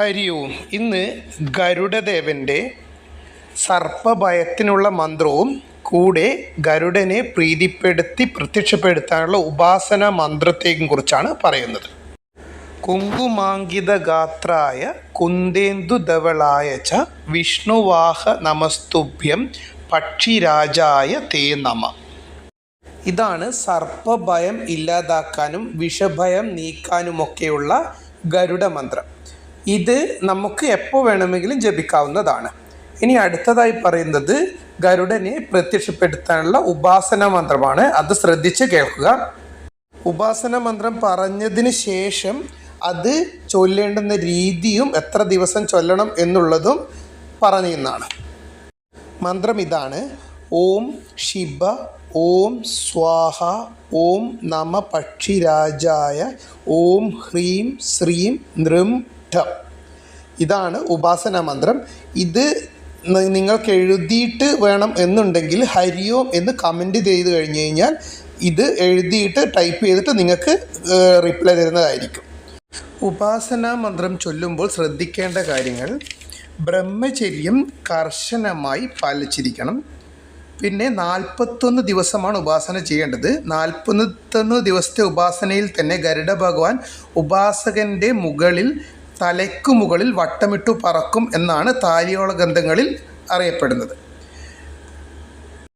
ഹരി ഓം ഇന്ന് ഗരുഡദേവന്റെ സർപ്പഭയത്തിനുള്ള മന്ത്രവും കൂടെ ഗരുഡനെ പ്രീതിപ്പെടുത്തി പ്രത്യക്ഷപ്പെടുത്താനുള്ള ഉപാസന മന്ത്രത്തെയും കുറിച്ചാണ് പറയുന്നത്. കുങ്കുമാങ്കിതഗാത്രായ കുന്ദേന്ദുധവളായ ച വിഷ്ണുവാഹ നമസ്തുഭ്യം പക്ഷിരാജായ തേ നമ. ഇതാണ് സർപ്പഭയം ഇല്ലാതാക്കാനും വിഷഭയം നീക്കാനുമൊക്കെയുള്ള ഗരുഡ മന്ത്രം ഇത് നമുക്ക് എപ്പോൾ വേണമെങ്കിലും ജപിക്കാവുന്നതാണ്. ഇനി അടുത്തതായി പറയുന്നത് ഗരുഡനെ പ്രത്യക്ഷപ്പെടുത്താനുള്ള ഉപാസന മന്ത്രമാണ്. അത് ശ്രദ്ധിച്ച് കേൾക്കുക. ഉപാസന മന്ത്രം പറഞ്ഞതിന് ശേഷം അത് ചൊല്ലേണ്ടുന്ന രീതിയും എത്ര ദിവസം ചൊല്ലണം എന്നുള്ളതും പറഞ്ഞിരുന്നാണ് മന്ത്രം ഇതാണ്. ഓം ശിവ ഓം സ്വാഹ ഓം നമ പക്ഷിരാജായ ഓം ഹ്രീം ശ്രീം നൃം ഠ ഇതാണ് ഉപാസന മന്ത്രം. ഇത് നിങ്ങൾക്ക് എഴുതിയിട്ട് വേണം എന്നുണ്ടെങ്കിൽ ഹരിയോം എന്ന് കമന്റ് ചെയ്ത് കഴിഞ്ഞ് കഴിഞ്ഞാൽ ഇത് എഴുതിയിട്ട് ടൈപ്പ് ചെയ്തിട്ട് നിങ്ങൾക്ക് റിപ്ലൈ തരുന്നതായിരിക്കും. ഉപാസന മന്ത്രം ചൊല്ലുമ്പോൾ ശ്രദ്ധിക്കേണ്ട കാര്യങ്ങൾ. ബ്രഹ്മചര്യം കർശനമായി പാലിച്ചിരിക്കണം. പിന്നെ നാൽപ്പത്തൊന്ന് ദിവസമാണ് ഉപാസന ചെയ്യേണ്ടത്. നാൽപ്പത്തൊന്ന് ദിവസത്തെ ഉപാസനയിൽ തന്നെ ഗരുഡ ഭഗവാൻ ഉപാസകന്റെ മുകളിൽ തലയ്ക്കു മുകളിൽ വട്ടമിട്ടു പറക്കും എന്നാണ് താലിയോള ഗ്രന്ഥങ്ങളിൽ അറിയപ്പെടുന്നത്.